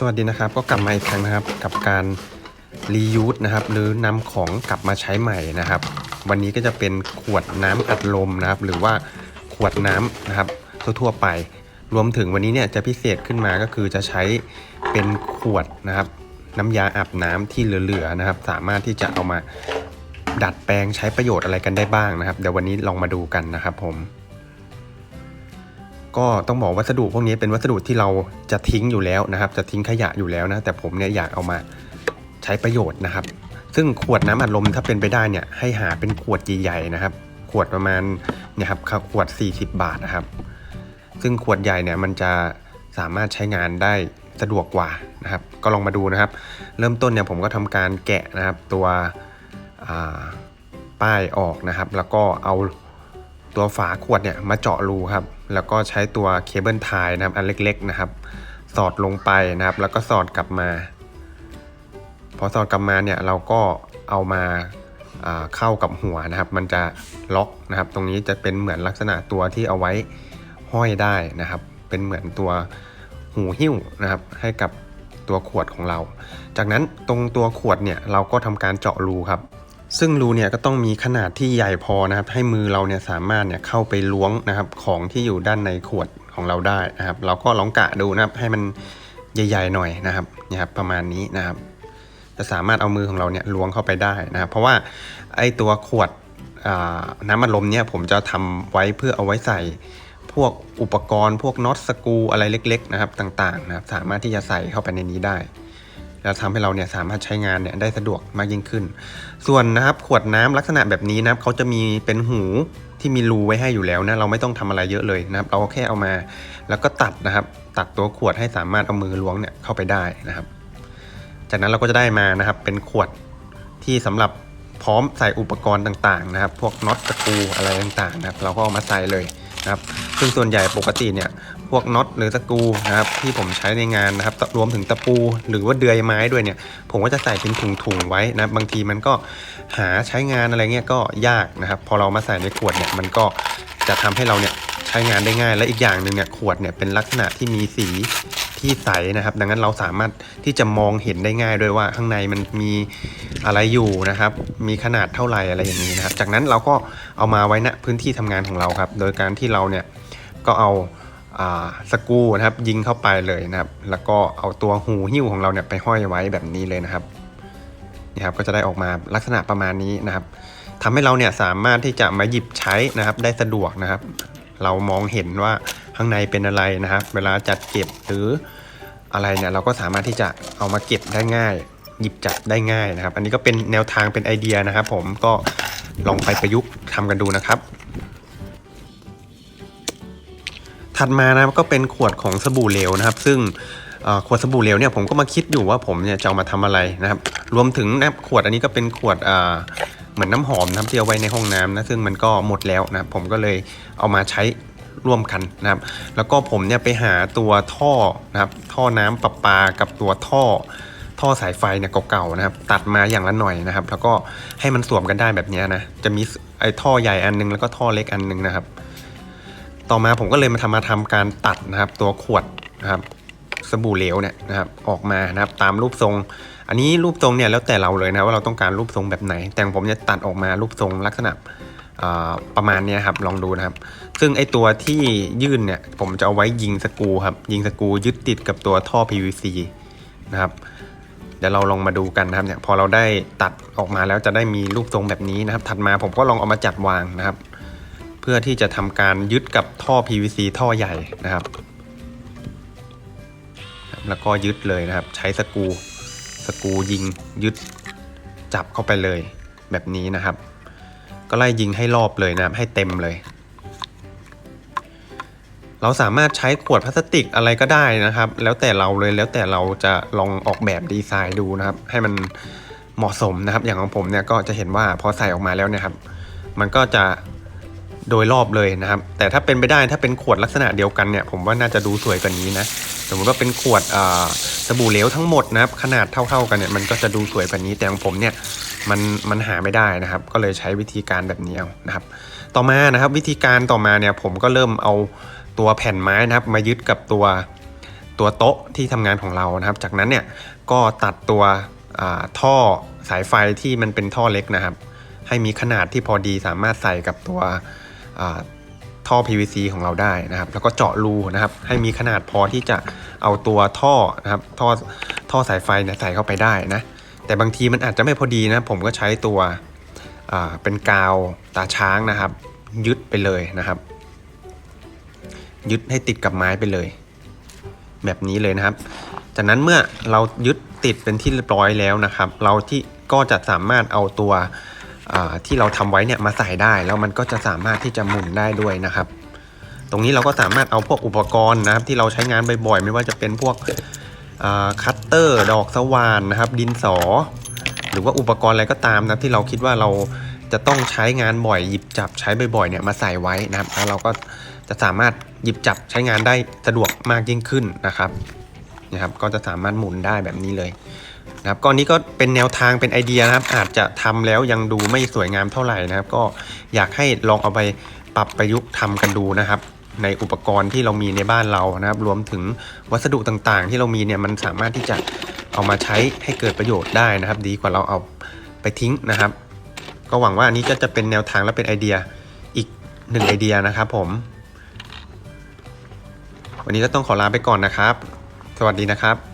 สวัสดีนะครับ ก็กลับมาอีกครั้งนะครับ กับการรียูสนะครับ หรือนำของกลับมาใช้ใหม่นะครับ วันนี้ก็จะเป็นขวดน้ำอัดลมนะครับ หรือว่าขวดน้ำนะครับทั่วๆไป รวมถึงวันนี้เนี่ยจะพิเศษขึ้นมาก็คือจะใช้เป็นขวดนะครับ น้ำยาอาบน้ำที่เหลือๆนะครับ สามารถที่จะเอามาดัดแปลงใช้ประโยชน์อะไรกันได้บ้างนะครับ เดี๋ยววันนี้ลองมาดูกันนะครับผม ก็ต้องบอกวัสดุพวกนี้เป็นวัสดุที่เราจะทิ้งอยู่แล้วนะครับ จะทิ้งขยะอยู่แล้วนะแต่ผมเนี่ยอยากเอามาใช้ประโยชน์นะครับ ซึ่งขวดน้ำอัดลมถ้าเป็นไปได้เนี่ยให้หาเป็นขวดใหญ่ๆนะครับ ขวดประมาณเนี่ยครับขวด 40 บาทนะครับ ซึ่งขวดใหญ่เนี่ยมันจะสามารถใช้งานได้สะดวกกว่านะครับ ก็ลองมาดูนะครับ เริ่มต้นเนี่ยผมก็ทำการแกะนะครับตัวป้ายออกนะครับ แล้วก็เอาตัวฝาขวดเนี่ยมาเจาะรูครับ แล้วก็ใช้ตัวเคเบิลไทยนะครับอันเล็กๆนะครับ สอดลงไปนะครับ แล้วก็สอดกลับมา พอสอดกลับมาเนี่ยเราก็เอามาอ่าเข้ากับหัวนะครับ มันจะล็อกนะครับ ตรงนี้จะเป็นเหมือนลักษณะตัวที่เอาไว้ห้อยได้นะครับ เป็นเหมือนตัวหูหิ้วนะครับ ให้กับตัวขวดของเรา จากนั้นตรงตัวขวดเนี่ยเราก็ทำการเจาะรูครับ ซึ่งรูเนี่ยก็ต้องมีขนาดที่ใหญ่พอนะครับ ให้มือเราเนี่ยสามารถเนี่ยเข้าไปล้วงนะครับของที่อยู่ด้านในขวดของเราได้นะครับ เราก็ลองกะดูนะครับ ให้มันใหญ่ๆหน่อยนะครับนี่ครับ ประมาณนี้นะครับ จะสามารถเอามือของเราเนี่ยล้วงเข้าไปได้นะครับ เพราะว่าไอตัวขวดน้ำมันลมเนี่ยผมจะทำไว้เพื่อเอาไว้ใส่พวกอุปกรณ์ พวกน็อตสกูอะไรเล็ก ๆ นะครับ ต่างๆนะครับ สามารถที่จะใส่เข้าไปในนี้ได้ แล้วทำให้เราเนี่ยสามารถใช้งานเนี่ยได้สะดวกมากยิ่งขึ้น ส่วนนะครับขวดน้ำลักษณะแบบนี้นะครับเขาจะมีเป็นหูที่มีรูไว้ให้อยู่แล้วนะเราไม่ต้องทำอะไรเยอะเลยนะครับ เราแค่เอามาแล้วก็ตัดนะครับ ตัดตัวขวดให้สามารถเอามือล้วงเนี่ยเข้าไปได้นะครับ จากนั้นเราก็จะได้มานะครับเป็นขวดที่สำหรับพร้อมใส่อุปกรณ์ต่างๆนะครับ พวกน็อตสกรูอะไรต่างๆนะครับ เราก็เอามาใส่เลยนะครับ ซึ่งส่วนใหญ่ปกติเนี่ย พวกน็อตหรือสกรูนะครับที่ผมใช้ในงานนะครับรวมถึงตะปูหรือว่าเดือยไม้ด้วยเนี่ยผมก็จะใส่เป็นถุงๆไว้นะบางทีมันก็หาใช้งานอะไรเงี้ยก็ยากนะครับ พอเรามาใส่ในขวดเนี่ยมันก็จะทำให้เราเนี่ยใช้งานได้ง่าย และอีกอย่างหนึ่งเนี่ยขวดเนี่ยเป็นลักษณะที่มีสีที่ใสนะครับ ดังนั้นเราสามารถที่จะมองเห็นได้ง่ายด้วยว่าข้างในมันมีอะไรอยู่นะครับ มีขนาดเท่าไหร่อะไรอย่างนี้นะครับ จากนั้นเราก็เอามาไว้ณพื้นที่ทำงานของเราครับ โดยการที่เราเนี่ยก็เอา สกูนะครับยิงเข้าไปเลยนะครับ แล้วก็เอาตัวหูหิ้วของเราเนี่ยไปห้อยไว้แบบนี้เลยนะครับนี่ครับก็จะได้ออกมาลักษณะประมาณนี้นะครับทำให้เราเนี่ยสามารถที่จะมาหยิบใช้นะครับ ได้สะดวกนะครับ เรามองเห็นว่าข้างในเป็นอะไรนะครับ เวลาจัดเก็บหรืออะไรเนี่ยเราก็สามารถที่จะเอามาเก็บได้ง่าย หยิบจับได้ง่ายนะครับ อันนี้ก็เป็นแนวทางเป็นไอเดียนะครับ ผมก็ลองไปประยุกต์ทำกันดูนะครับ ถัดมานะครับก็เป็นขวดของสบู่เหลวนะครับ ซึ่งขวดสบู่เหลวเนี่ยผมก็มาคิดอยู่ว่าผมเนี่ยจะเอามาทำอะไรนะครับ รวมถึงนะขวดอันนี้ก็เป็นขวดเหมือนน้ำหอมนะครับที่เอาไว้ในห้องน้ำนะซึ่งมันก็หมดแล้วนะผมก็เลยเอามาใช้ร่วมกันนะครับ แล้วก็ผมเนี่ยไปหาตัวท่อนะครับ ท่อน้ำประปากับตัวท่อ ท่อสายไฟเนี่ยเก่าๆนะครับ ตัดมาอย่างละหน่อยนะครับ แล้วก็ให้มันสวมกันได้แบบนี้นะจะมีไอ้ท่อใหญ่อันนึงแล้วก็ท่อเล็กอันนึงนะครับ ต่อมาผมก็เลยมาทำมาทำการตัดนะครับ ตัวขวดนะครับสบู่เหลวเนี่ยนะครับออกมานะครับตามรูปทรง อันนี้รูปทรงเนี่ยแล้วแต่เราเลยนะว่าเราต้องการรูปทรงแบบไหน แต่ผมเนี่ยตัดออกมารูปทรงลักษณะประมาณนี้ครับลองดูนะครับ ซึ่งไอตัวที่ยื่นเนี่ยผมจะเอาไว้ยิงสกูครับยิงสกูยึดติดกับตัวท่อ PVC นะครับเดี๋ยวเราลองมาดูกันนะครับเนี่ยพอเราได้ตัดออกมาแล้วจะได้มีรูปทรงแบบนี้นะครับ ถัดมาผมก็ลองเอามาจัดวางนะครับ พื่อที่จะทำการยึดกับท่อ PVC ท่อใหญ่นะครับ แล้วก็ยึดเลยนะครับ ใช้สกูสกูยิงยึดจับเข้าไปเลยแบบนี้นะครับ ก็ไล่ยิงให้รอบเลยนะครับ ให้เต็มเลย เราสามารถใช้ขวดพลาสติกอะไรก็ได้นะครับ แล้วแต่เราเลยแล้วแต่เราจะลองออกแบบดีไซน์ดูนะครับ ให้มันเหมาะสมนะครับ อย่างของผมเนี่ยก็จะเห็นว่าพอใส่ออกมาแล้วเนี่ยครับ มันก็จะ โดยรอบเลยนะครับ แต่ถ้าเป็นไปได้ถ้าเป็นขวดลักษณะเดียวกันเนี่ยผมว่าน่าจะดูสวยกว่านี้นะสมมติว่าเป็นขวดสบู่เหลวทั้งหมดนะครับขนาดเท่า ๆกันเนี่ยมันก็จะดูสวยกว่านี้แต่ของผมเนี่ยมันมันหาไม่ได้นะครับ ก็เลยใช้วิธีการแบบนี้เอานะครับ ต่อมานะครับวิธีการต่อมาเนี่ยผมก็เริ่มเอาตัวแผ่นไม้นะครับ มายึดกับตัวตัวโต๊ะที่ทำงานของเรานะครับ จากนั้นเนี่ยก็ตัดตัวท่อสายไฟที่มันเป็นท่อเล็กนะครับ ให้มีขนาดที่พอดีสามารถใส่กับตัว ท่อ PVC ของเราได้นะครับ แล้วก็เจาะรูนะครับ ให้มีขนาดพอที่จะเอาตัวท่อนะครับ ท่อท่อสายไฟเนี่ยใส่เข้าไปได้นะ แต่บางทีมันอาจจะไม่พอดีนะ ผมก็ใช้ตัวเป็นกาวตาช้างนะครับ ยึดไปเลยนะครับ ยึดให้ติดกับไม้ไปเลย แบบนี้เลยนะครับ จากนั้นเมื่อเรายึดติดเป็นที่เรียบร้อยแล้วนะครับ เราที่ก็จะสามารถเอาตัว ที่เราทำไว้เนี่ยมาใส่ได้แล้วมันก็จะสามารถที่จะหมุนได้ด้วยนะครับ ตรงนี้เราก็สามารถเอาพวกอุปกรณ์นะครับ ที่เราใช้งานบ่อยๆไม่ว่าจะเป็นพวกคัตเตอร์ดอกสว่านนะครับ ดินสอ หรือว่าอุปกรณ์อะไรก็ตามนะที่เราคิดว่าเราจะต้องใช้งานบ่อยหยิบจับใช้บ่อยๆเนี่ยมาใส่ไว้นะครับแล้วเราก็จะสามารถหยิบจับใช้งานได้สะดวกมากยิ่งขึ้นนะครับนะครับ ก็จะสามารถหมุนได้แบบนี้เลย นะครับก็นี้ก็เป็นแนวทางเป็นไอเดียนะครับ อาจจะทำแล้วยังดูไม่สวยงามเท่าไหร่นะครับ ก็อยากให้ลองเอาไปปรับประยุกต์ทำกันดูนะครับ ในอุปกรณ์ที่เรามีในบ้านเรานะครับ รวมถึงวัสดุต่างๆ ที่เรามีเนี่ยมันสามารถที่จะเอามาใช้ให้เกิดประโยชน์ได้นะครับ ดีกว่าเราเอาไปทิ้งนะครับ ก็หวังว่าอันนี้ก็จะเป็นแนวทางและเป็นไอเดียอีกหนึ่งไอเดียนะครับผม วันนี้ก็ต้องขอลาไปก่อนนะครับ สวัสดีนะครับ